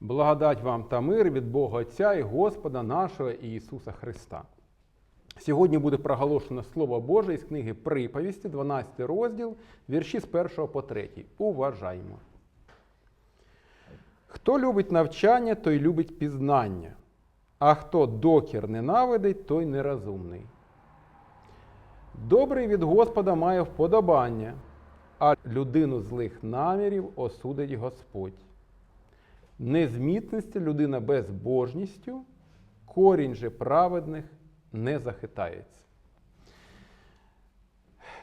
Благодать вам та мир від Бога Отця і Господа нашого Ісуса Христа. Сьогодні буде проголошено Слово Боже із книги Приповісті, 12 розділ, вірші з 1 по 3. Уважаємо. Хто любить навчання, той любить пізнання, а хто докір ненавидить, той нерозумний. Добрий від Господа має вподобання, а людину злих намірів осудить Господь. Незмітності людина безбожністю, корінь же праведних не захитається.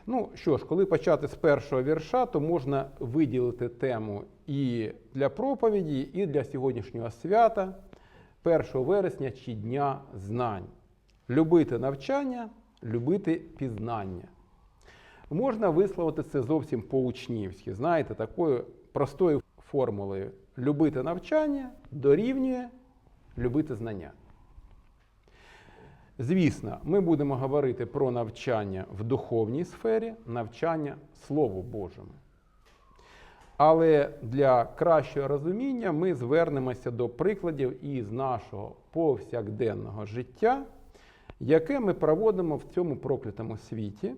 Ну що ж, коли почати з першого вірша, то можна виділити тему і для проповіді, і для сьогоднішнього свята 1 вересня чи Дня знань. Любити навчання, любити пізнання. Можна висловити це зовсім по-учнівськи, знаєте, такою простою формулою. Любити навчання дорівнює любити знання. Звісно, ми будемо говорити про навчання в духовній сфері, навчання Слову Божому. Але для кращого розуміння ми звернемося до прикладів із нашого повсякденного життя, яке ми проводимо в цьому проклятому світі.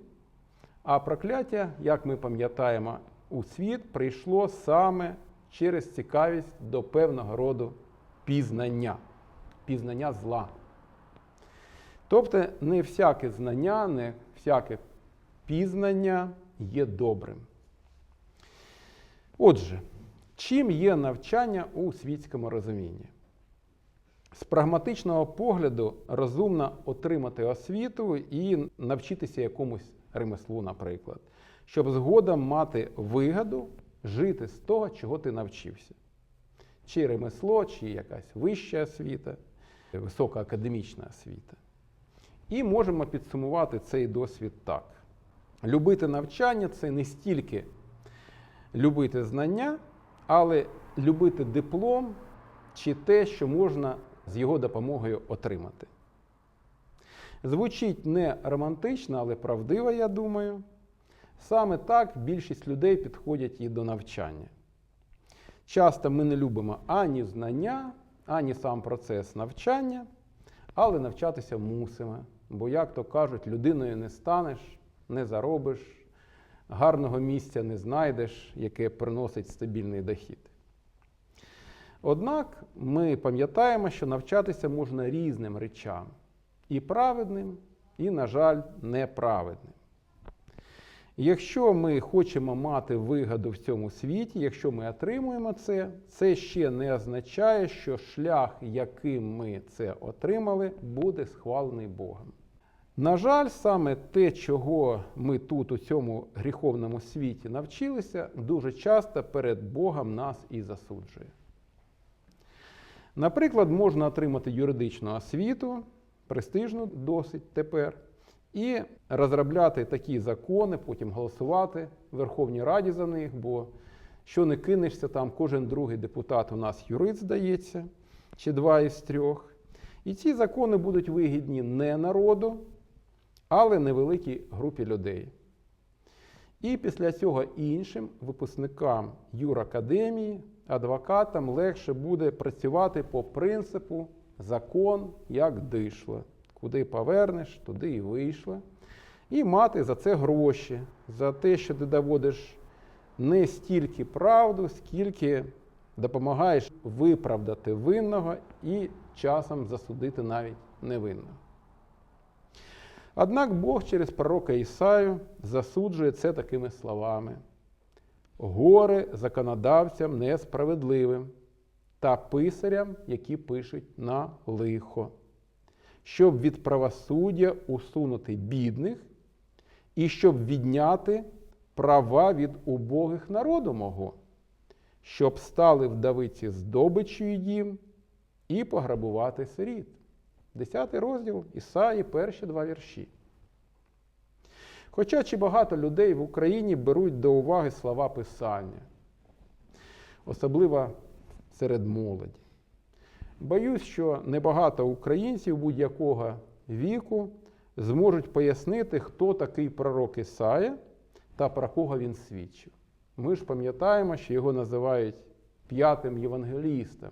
А прокляття, як ми пам'ятаємо, у світ прийшло саме через цікавість до певного роду пізнання, пізнання зла. Тобто не всяке знання, не всяке пізнання є добрим. Отже, чим є навчання у світському розумінні? З прагматичного погляду розумно отримати освіту і навчитися якомусь ремеслу, наприклад, щоб згодом мати вигоду жити з того, чого ти навчився. Чи ремесло, чи якась вища освіта, висока академічна освіта. І можемо підсумувати цей досвід так. Любити навчання це не стільки любити знання, але любити диплом чи те, що можна з його допомогою отримати. Звучить не романтично, але правдиво, я думаю. Саме так більшість людей підходять і до навчання. Часто ми не любимо ані знання, ані сам процес навчання, але навчатися мусимо. Бо, як то кажуть, людиною не станеш, не заробиш, гарного місця не знайдеш, яке приносить стабільний дохід. Однак ми пам'ятаємо, що навчатися можна різним речам і праведним, і, на жаль, неправедним. Якщо ми хочемо мати вигоду в цьому світі, якщо ми отримуємо це, це ще не означає, що шлях, яким ми це отримали, буде схвалений Богом. На жаль, саме те, чого ми тут, у цьому гріховному світі навчилися, дуже часто перед Богом нас і засуджує. Наприклад, можна отримати юридичну освіту, престижну досить тепер, і розробляти такі закони, потім голосувати в Верховній Раді за них, бо що не кинешся, там кожен другий депутат у нас юрист здається, чи два із трьох. І ці закони будуть вигідні не народу, але невеликій групі людей. І після цього іншим випускникам юракадемії, адвокатам легше буде працювати по принципу закон як дишло. Куди повернеш, туди і вийшло. І мати за це гроші, за те, що ти доводиш не стільки правду, скільки допомагаєш виправдати винного і часом засудити навіть невинного. Однак Бог через пророка Ісаю засуджує це такими словами: горе законодавцям несправедливим та писарям, які пишуть на лихо, щоб від правосуддя усунути бідних і щоб відняти права від убогих народу мого, щоб стали вдовиці здобичю дім і пограбувати сиріт. Десятий розділ Ісаї, перші два вірші. Хоча чи багато людей в Україні беруть до уваги слова Писання, особливо серед молоді. Боюсь, що небагато українців будь-якого віку зможуть пояснити, хто такий пророк Ісая та про кого він свідчив. Ми ж пам'ятаємо, що його називають п'ятим євангелістом,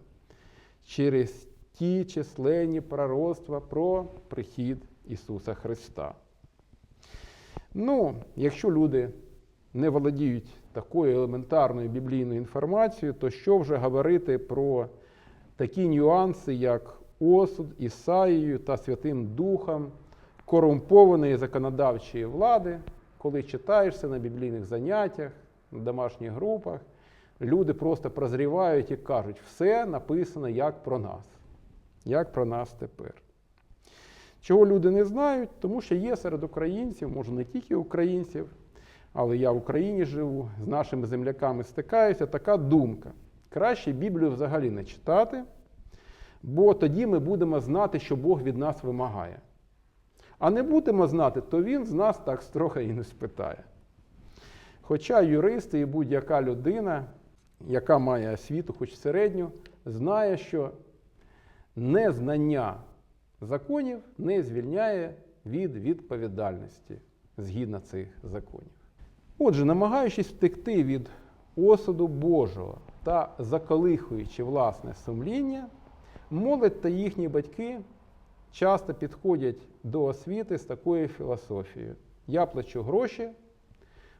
через ті численні пророцтва про прихід Ісуса Христа. Ну, якщо люди не володіють такою елементарною біблійною інформацією, то що вже говорити про такі нюанси, як осуд Ісаїю та Святим Духом корумпованої законодавчої влади, коли читаєшся на біблійних заняттях, на домашніх групах, люди просто прозрівають і кажуть, все написано як про нас, як про нас тепер. Чого люди не знають, тому що є серед українців, може не тільки українців, але я в Україні живу, з нашими земляками стикаюся, така думка. Краще Біблію взагалі не читати, бо тоді ми будемо знати, що Бог від нас вимагає. А не будемо знати, то Він з нас так строго і не спитає. Хоча юристи і будь-яка людина, яка має освіту, хоч середню, знає, що незнання законів не звільняє від відповідальності згідно цих законів. Отже, намагаючись втекти від осуду Божого та заколихуючи власне сумління, молодь та їхні батьки часто підходять до освіти з такою філософією. Я плачу гроші,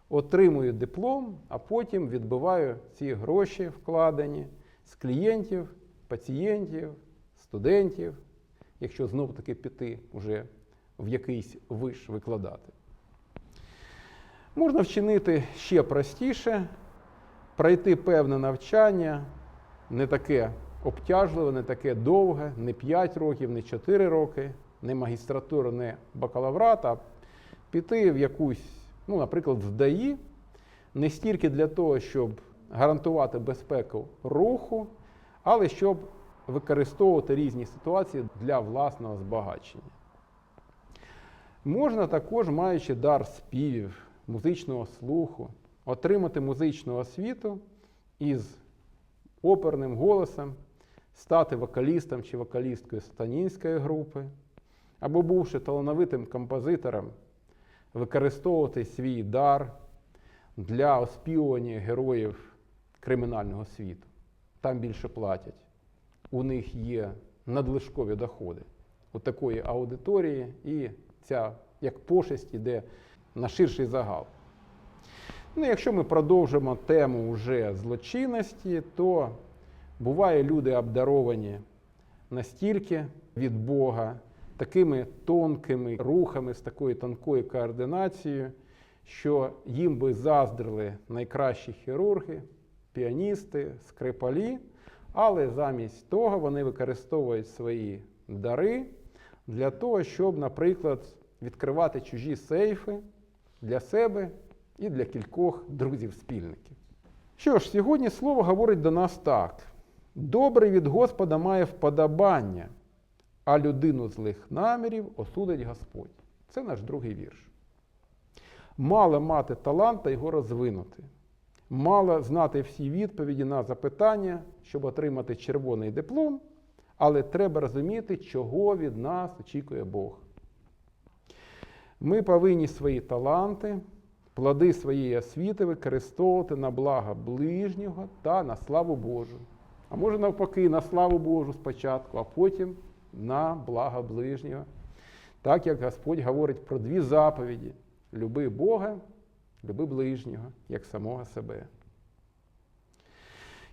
отримую диплом, а потім відбиваю ці гроші, вкладені з клієнтів, пацієнтів, студентів, якщо знову таки піти вже в якийсь виш викладати. Можна вчинити ще простіше, пройти певне навчання, не таке обтяжливе, не таке довге, не 5 років, не 4 роки, не магістратуру, не бакалаврат, піти в якусь, ну, наприклад, в ДАІ, не стільки для того, щоб гарантувати безпеку руху, але щоб використовувати різні ситуації для власного збагачення. Можна також, маючи дар співів, музичного слуху, отримати музичну освіту із оперним голосом, стати вокалістом чи вокалісткою сатанінської групи, або, бувши талановитим композитором, використовувати свій дар для оспівування героїв кримінального світу. Там більше платять. У них є надлишкові доходи у такої аудиторії, і ця як пошесть іде на ширший загал. Ну, якщо ми продовжимо тему вже злочинності, то буває люди обдаровані настільки від Бога, такими тонкими рухами, з такою тонкою координацією, що їм би заздрили найкращі хірурги, піаністи, скрипалі, але замість того вони використовують свої дари для того, щоб, наприклад, відкривати чужі сейфи для себе і для кількох друзів-спільників. Що ж, сьогодні слово говорить до нас так: добрий від Господа має вподобання, а людину злих намірів осудить Господь. Це наш другий вірш. Мало мати талант та його розвинути. Мало знати всі відповіді на запитання, щоб отримати червоний диплом, але треба розуміти, чого від нас очікує Бог. Ми повинні свої таланти, плоди своєї освіти використовувати на благо ближнього та на славу Божу. А може навпаки, на славу Божу спочатку, а потім на благо ближнього. Так як Господь говорить про дві заповіді: люби Бога, люби ближнього, як самого себе.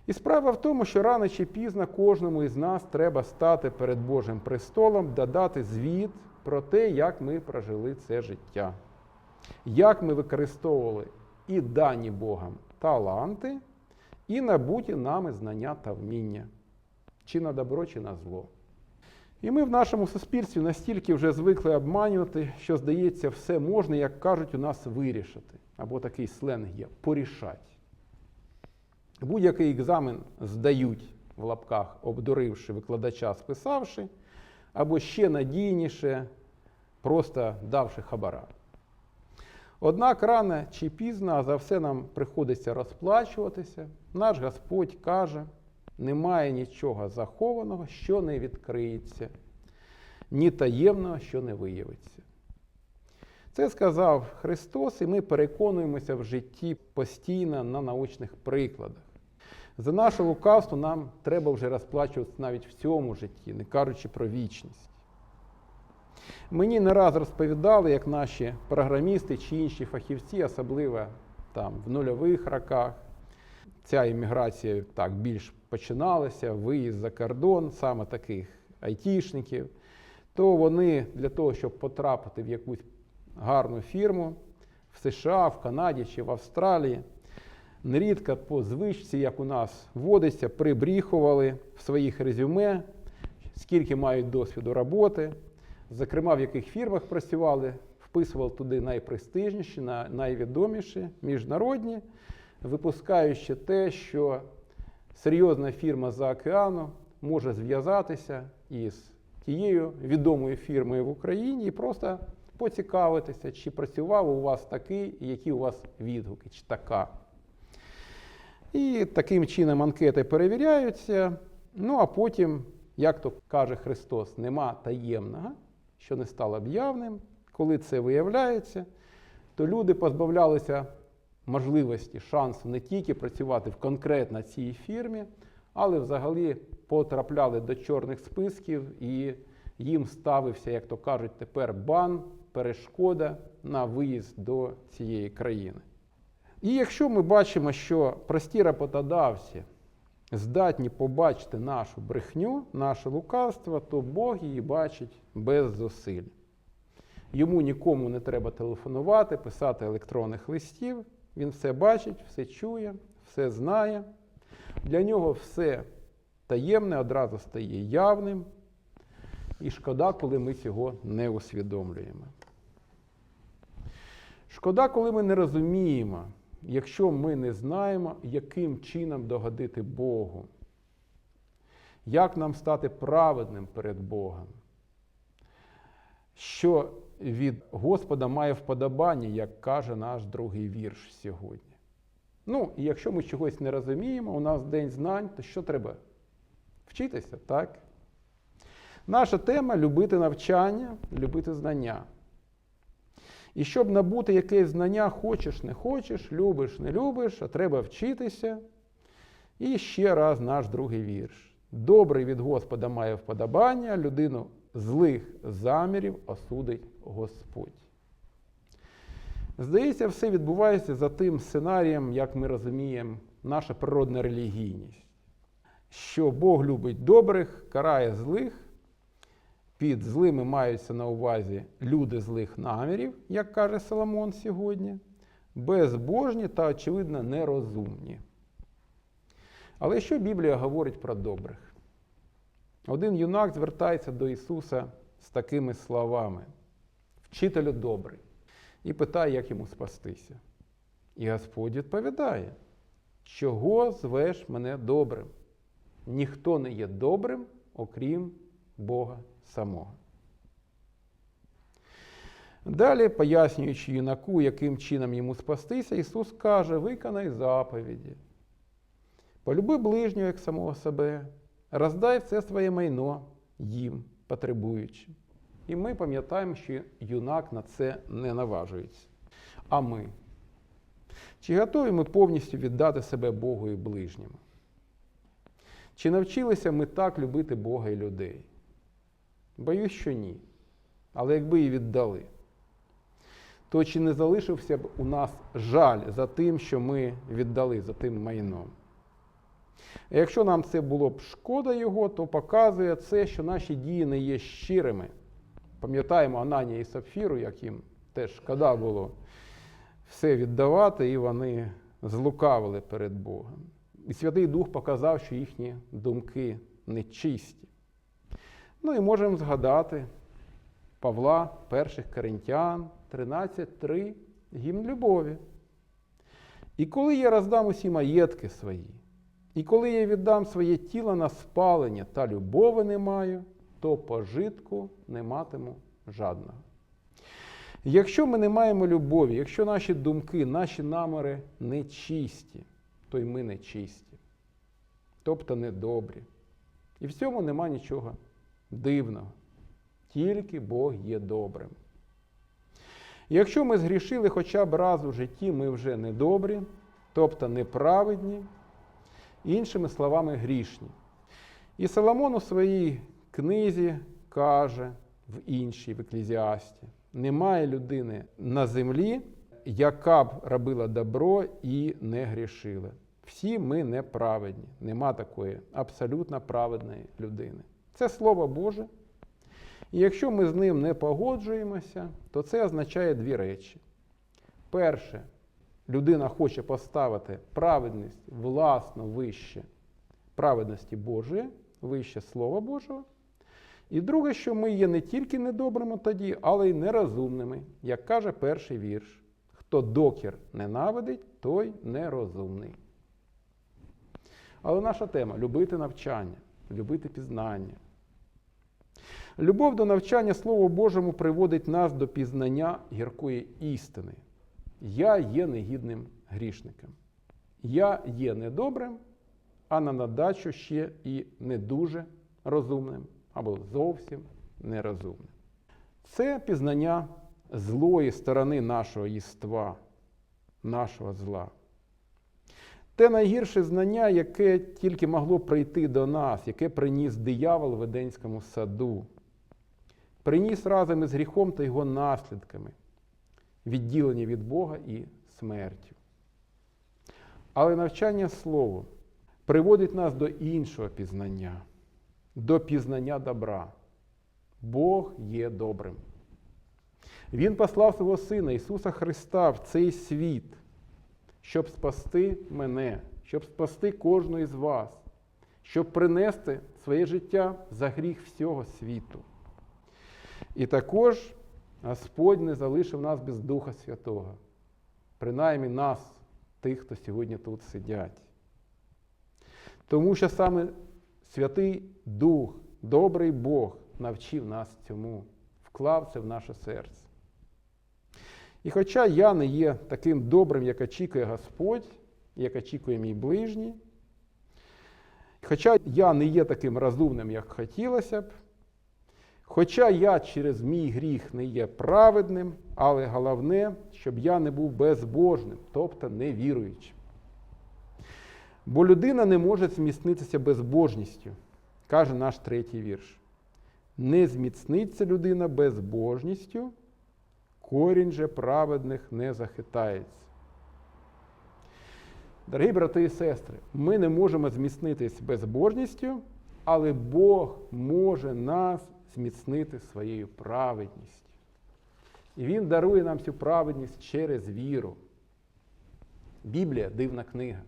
І справа в тому, що рано чи пізно кожному із нас треба стати перед Божим престолом, додати звіт про те, як ми прожили це життя, як ми використовували і дані Богом таланти, і набуті нами знання та вміння, чи на добро, чи на зло. І ми в нашому суспільстві настільки вже звикли обманювати, що, здається, все можна, як кажуть, у нас вирішити. Або такий сленг є порішать. Будь-який екзамен здають в лапках, обдуривши викладача, списавши, або ще надійніше, просто давши хабара. Однак рано чи пізно, а за все нам приходиться розплачуватися, наш Господь каже, немає нічого захованого, що не відкриється, ні таємного, що не виявиться. Це сказав Христос, і ми переконуємося в житті постійно на научних прикладах. За наше лукавство нам треба вже розплачуватися навіть в цьому житті, не кажучи про вічність. Мені не раз розповідали, як наші програмісти чи інші фахівці, особливо там в нульових роках, ця імміграція так більш починалася, виїзд за кордон, саме таких айтішників, то вони для того, щоб потрапити в якусь гарну фірму в США, в Канаді чи в Австралії, нерідко по звичці, як у нас водиться, прибріхували в своїх резюме, скільки мають досвіду роботи, зокрема, в яких фірмах працювали, вписували туди найпрестижніші, найвідоміші, міжнародні, випускаючи те, що серйозна фірма за океану може зв'язатися із тією відомою фірмою в Україні і просто поцікавитися, чи працював у вас такий, які у вас відгуки, чи така. І таким чином анкети перевіряються. Ну а потім, як то каже Христос, нема таємного, що не стало б явним. Коли це виявляється, то люди позбавлялися можливості, шансу не тільки працювати в конкретно цій фірмі, але взагалі потрапляли до чорних списків і їм ставився, як то кажуть, тепер бан, перешкода на виїзд до цієї країни. І якщо ми бачимо, що прості роботодавці здатні побачити нашу брехню, наше лукавство, то Бог її бачить без зусиль. Йому нікому не треба телефонувати, писати електронних листів. Він все бачить, все чує, все знає. Для нього все таємне одразу стає явним. І шкода, коли ми цього не усвідомлюємо. Шкода, коли ми не розуміємо, якщо ми не знаємо, яким чином догодити Богу, як нам стати праведним перед Богом, що від Господа має вподобання, як каже наш другий вірш сьогодні. Ну, і якщо ми чогось не розуміємо, у нас день знань, то що треба? Вчитися, так? Наша тема любити навчання, любити знання. І щоб набути якесь знання, хочеш, не хочеш, любиш, не любиш, а треба вчитися. І ще раз наш другий вірш. Добрий від Господа має вподобання, людину злих замірів осудить Господь. Здається, все відбувається за тим сценарієм, як ми розуміємо, наша природна релігійність. Що Бог любить добрих, карає злих. Під злими маються на увазі люди злих намірів, як каже Соломон сьогодні, безбожні та, очевидно, нерозумні. Але що Біблія говорить про добрих? Один юнак звертається до Ісуса з такими словами: Вчителю добрий, і питає, як йому спастися. І Господь відповідає: Чого звеш мене добрим? Ніхто не є добрим, окрім Бога самого. Далі, пояснюючи юнаку, яким чином йому спастися, Ісус каже: виконай заповіді. Полюби ближнього як самого себе, роздай все своє майно їм, потребуючим. І ми пам'ятаємо, що юнак на це не наважується. А ми? Чи готові ми повністю віддати себе Богу і ближньому? Чи навчилися ми так любити Бога і людей? Боюсь, що ні. Але якби і віддали, то чи не залишився б у нас жаль за тим, що ми віддали за тим майном? Якщо нам це було б шкода його, то показує це, що наші дії не є щирими. Пам'ятаємо Ананія і Сапфіру, як їм теж шкода було все віддавати, і вони злукавили перед Богом. І Святий Дух показав, що їхні думки нечисті. Ну і можемо згадати Павла, перших Коринтян, 13.3, гімн любові. І коли я роздам усі маєтки свої, і коли я віддам своє тіло на спалення та любови не маю, то пожитку не матиму жадного. Якщо ми не маємо любові, якщо наші думки, наші наміри нечисті, то й ми нечисті, тобто недобрі. І в цьому нема нічого дивного. Тільки Бог є добрим. Якщо ми згрішили хоча б раз у житті, ми вже недобрі, тобто неправедні, іншими словами, грішні. І Соломон у своїй книзі каже в іншій в Еклезіасті: немає людини на землі, яка б робила добро і не грішила. Всі ми неправедні. Нема такої абсолютно праведної людини. Це Слово Боже. І якщо ми з ним не погоджуємося, то це означає дві речі. Перше, людина хоче поставити праведність власно вище праведності Божої, вище Слова Божого. І друге, що ми є не тільки недобрими тоді, але й нерозумними, як каже перший вірш. Хто докір ненавидить, той нерозумний. Але наша тема любити навчання, любити пізнання. Любов до навчання Слову Божому приводить нас до пізнання гіркої істини. Я є негідним грішником. Я є недобрим, а на надачу ще і не дуже розумним або зовсім нерозумним. Це пізнання злої сторони нашого єства, нашого зла. Те найгірше знання, яке тільки могло прийти до нас, яке приніс диявол в Еденському саду, приніс разом із гріхом та його наслідками, відділення від Бога і смертю. Але навчання Слову приводить нас до іншого пізнання, до пізнання добра. Бог є добрим. Він послав свого Сина Ісуса Христа в цей світ, щоб спасти мене, щоб спасти кожного із вас, щоб принести своє життя за гріх всього світу. І також Господь не залишив нас без Духа Святого, принаймні нас, тих, хто сьогодні тут сидять. Тому що саме Святий Дух, добрий Бог навчив нас цьому, вклав це в наше серце. І хоча я не є таким добрим, як очікує Господь, як очікує мій ближній, хоча я не є таким розумним, як хотілося б, хоча я через мій гріх не є праведним, але головне, щоб я не був безбожним, тобто невіруючим. Бо людина не може зміцнитися безбожністю, каже наш третій вірш. Не зміцниться людина безбожністю, корінь же праведних не захитається. Дорогі брати і сестри, ми не можемо зміцнитись безбожністю, але Бог може нас зміцнити своєю праведністю. І Він дарує нам цю праведність через віру. Біблія дивна книга.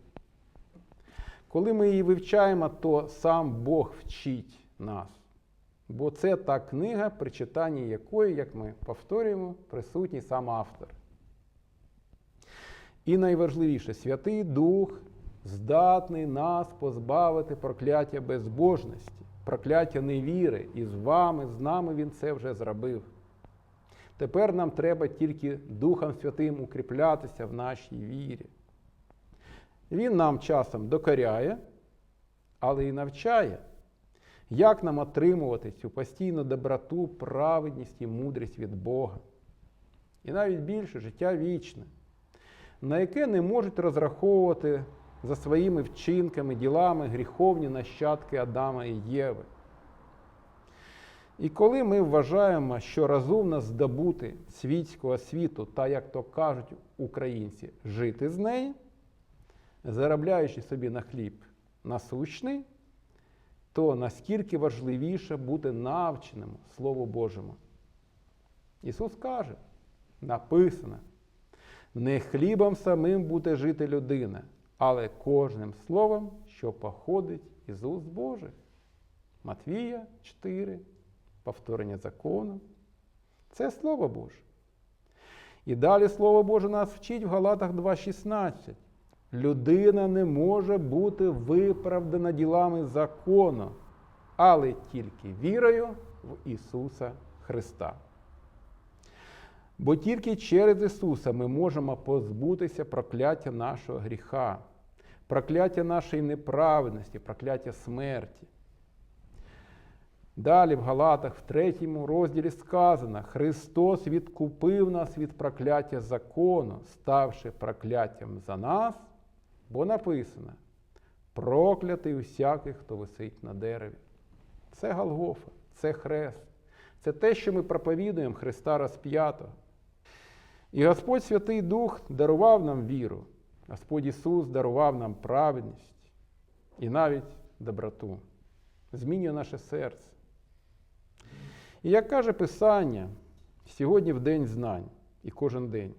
Коли ми її вивчаємо, то сам Бог вчить нас. Бо це та книга, при читанні якої, як ми повторюємо, присутній сам автор. І найважливіше, Святий Дух здатний нас позбавити прокляття безбожності, прокляття невіри. І з вами, з нами Він це вже зробив. Тепер нам треба тільки Духом Святим укріплятися в нашій вірі. Він нам часом докоряє, але і навчає, як нам отримувати цю постійну доброту, праведність і мудрість від Бога. І навіть більше життя вічне, на яке не можуть розраховувати за своїми вчинками, ділами гріховні нащадки Адама і Єви. І коли ми вважаємо, що розумно здобути світську освіту та, як то кажуть українці, жити з неї, заробляючи собі на хліб насущний, то наскільки важливіше бути навченим Слову Божому. Ісус каже, написано, не хлібом самим буде жити людина, але кожним словом, що походить із уст Божих. Матвія 4, повторення закону. Це Слово Боже. І далі Слово Боже нас вчить в Галатах 2,16. Людина не може бути виправдана ділами закону, але тільки вірою в Ісуса Христа. Бо тільки через Ісуса ми можемо позбутися прокляття нашого гріха, прокляття нашої неправедності, прокляття смерті. Далі в Галатах, в третьому розділі сказано, Христос відкупив нас від прокляття закону, ставши прокляттям за нас, бо написано: проклятий усякий, хто висить на дереві. Це Голгофа, це хрест, це те, що ми проповідуємо Христа розп'ятого. І Господь Святий Дух дарував нам віру, Господь Ісус дарував нам праведність і навіть доброту, змінює наше серце. І як каже Писання, сьогодні в день знань і кожен день.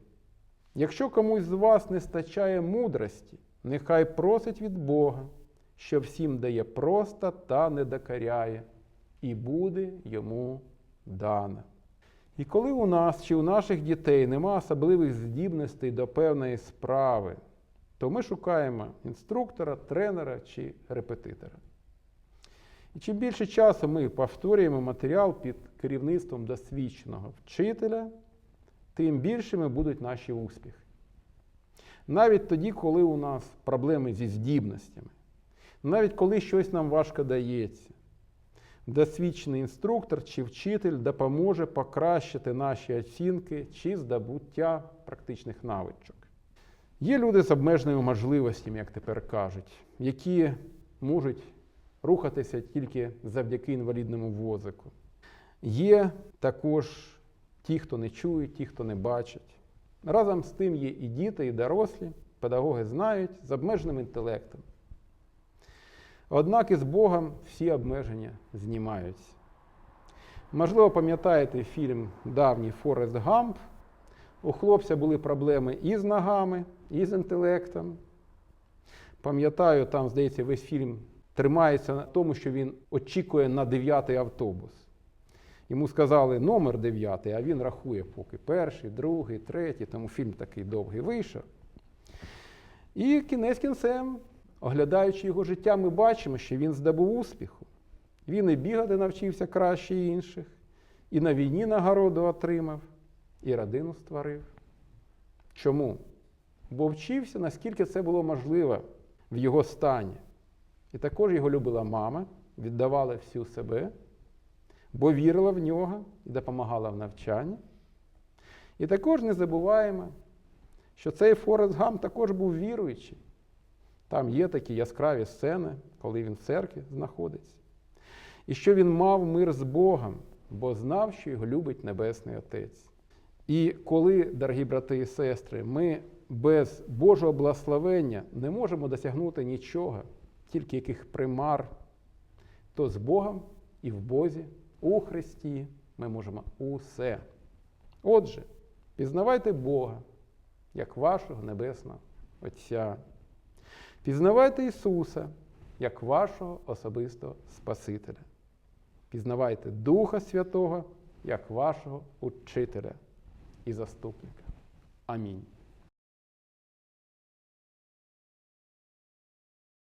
Якщо комусь з вас не стачає мудрості, нехай просить від Бога, що всім дає просто та не докаряє, і буде йому дано. І коли у нас чи у наших дітей нема особливих здібностей до певної справи, то ми шукаємо інструктора, тренера чи репетитора. І чим більше часу ми повторюємо матеріал під керівництвом досвідченого вчителя, тим більшими будуть наші успіхи. Навіть тоді, коли у нас проблеми зі здібностями, навіть коли щось нам важко дається, досвідчений інструктор чи вчитель допоможе покращити наші оцінки чи здобуття практичних навичок. Є люди з обмеженими можливостями, як тепер кажуть, які можуть рухатися тільки завдяки інвалідному возику. Є також ті, хто не чує, ті, хто не бачить. Разом з тим є і діти, і дорослі, педагоги знають з обмеженим інтелектом. Однак із Богом всі обмеження знімаються. Можливо, пам'ятаєте фільм давній Форест Гамп. У хлопця були проблеми і з ногами, і з інтелектом. Пам'ятаю, там, здається, весь фільм тримається на тому, що він очікує на дев'ятий автобус. Йому сказали номер дев'ятий, а він рахує поки перший, другий, третій, тому фільм такий довгий вийшов. І кінець кінцем, оглядаючи його життя, ми бачимо, що він здобув успіху. Він і бігати навчився краще інших, і на війні нагороду отримав, і родину створив. Чому? Бо вчився, наскільки це було можливо в його стані. І також його любила мама, віддавала всю себе, бо вірила в нього і допомагала в навчанні. І також не забуваємо, що цей Форест Гам також був віруючий. Там є такі яскраві сцени, коли він в церкві знаходиться. І що він мав мир з Богом, бо знав, що його любить Небесний Отець. І коли, дорогі брати і сестри, ми без Божого благословення не можемо досягнути нічого, тільки яких примар, то з Богом і в Бозі, у Христі ми можемо усе. Отже, пізнавайте Бога як вашого Небесного Отця. Пізнавайте Ісуса як вашого особистого Спасителя. Пізнавайте Духа Святого як вашого Учителя і заступника. Амінь.